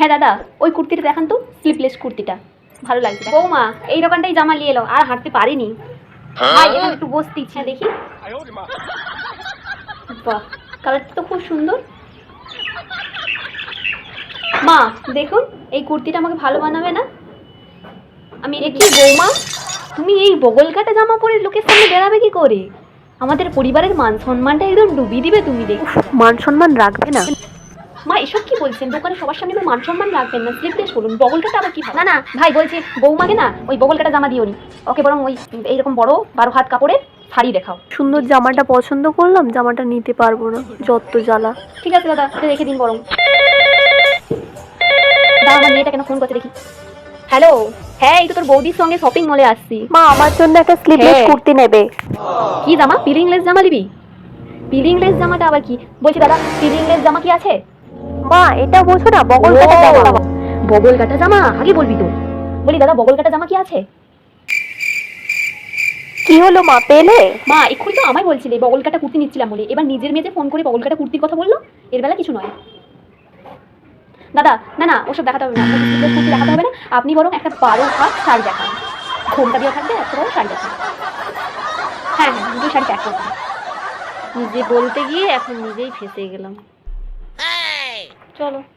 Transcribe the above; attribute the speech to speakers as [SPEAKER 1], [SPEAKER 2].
[SPEAKER 1] হ্যাঁ দাদা ওই কুর্তিটা দেখান তো স্লিপলেস কুর্তিটা। ভালো লাগছে বৌমা এই দোকানটাই জামা নিয়ে এলো আর হাঁটতে পারিনি। ভাই এখানে একটু বসতে ইচ্ছা দেখি। বাহ কালারটা তো খুব সুন্দর। মা দেখুন এই কুর্তিটা আমাকে ভালো মানাবে না? আমি কি বৌমা? তুমি এই বগল কাটা জামা পরে লোকের সামনে বেরাবে কি করে? আমাদের পরিবারের মান সম্মানটা একদম ডুবিয়ে দিবে তুমি দেখ।
[SPEAKER 2] মান সম্মান রাখবে না।
[SPEAKER 1] মা এসব কি বলছেন? দোকানে সবার সামনে তো মান সম্মান রাখবেন না। স্লিপলেস করুন। বগল কাটা আবার কি না না ভাই বলছি বৌমাকে না ওই বগল কাটা জামা দিও নি ওকে বরং ওই এইরকম বড় বারো হাত কাপড়ের শাড়ি দেখাও।
[SPEAKER 2] সুন্দর জামাটা পছন্দ করলাম জামাটা নিতে পারব না যত জ্বালা।
[SPEAKER 1] ঠিক আছে দাদা রেখে দিন বরং। দাদা আমার মেয়েটা কেন ফোন করতে দেখি। হ্যালো? হ্যাঁ এই তো তোর বৌদির সঙ্গে শপিং মলে আসছি।
[SPEAKER 2] মা আমার জন্য একটা স্লিভলেস
[SPEAKER 1] হ্যাঁ।
[SPEAKER 2] কুর্তি নেবে।
[SPEAKER 1] কি জামা? পিলিংলেস জামা নিবি? পিলিংলেস জামাটা আবার কি? বলছি দাদা পিলিংলেস জামা কি আছে?
[SPEAKER 2] মা এটা বোঝো না বগল কাটা জামা।
[SPEAKER 1] বগল কাটা জামা? আগে বলবি তো। বলি দাদা বগল কাটা জামা কি আছে?
[SPEAKER 2] কি হলো মা পেলে?
[SPEAKER 1] মা এক্ষুনি তো আমায় বলছিলে বগল কাটা কুর্তি নিচ্ছিলাম বলে। এবার নিজের মেয়েতে ফোন করে বগল কাটা কুর্তির কথা বলল। এর বেলা কিছু নয়। দাদা না না ওসব দেখাতে হবে না। কুর্তি দেখাতে হবে না। আপনি বরং একটা বারো হাত শাড়ি দেখান। ঘোমটা দিয়ে থাকবে একটা বড় শাড়ি দেখান। হ্যাঁ হ্যাঁ দুটো শাড়ি প্যাক করবেন
[SPEAKER 2] নিজে বলতে গিয়ে এখন নিজেই ফেসে গেলাম।
[SPEAKER 1] 到了。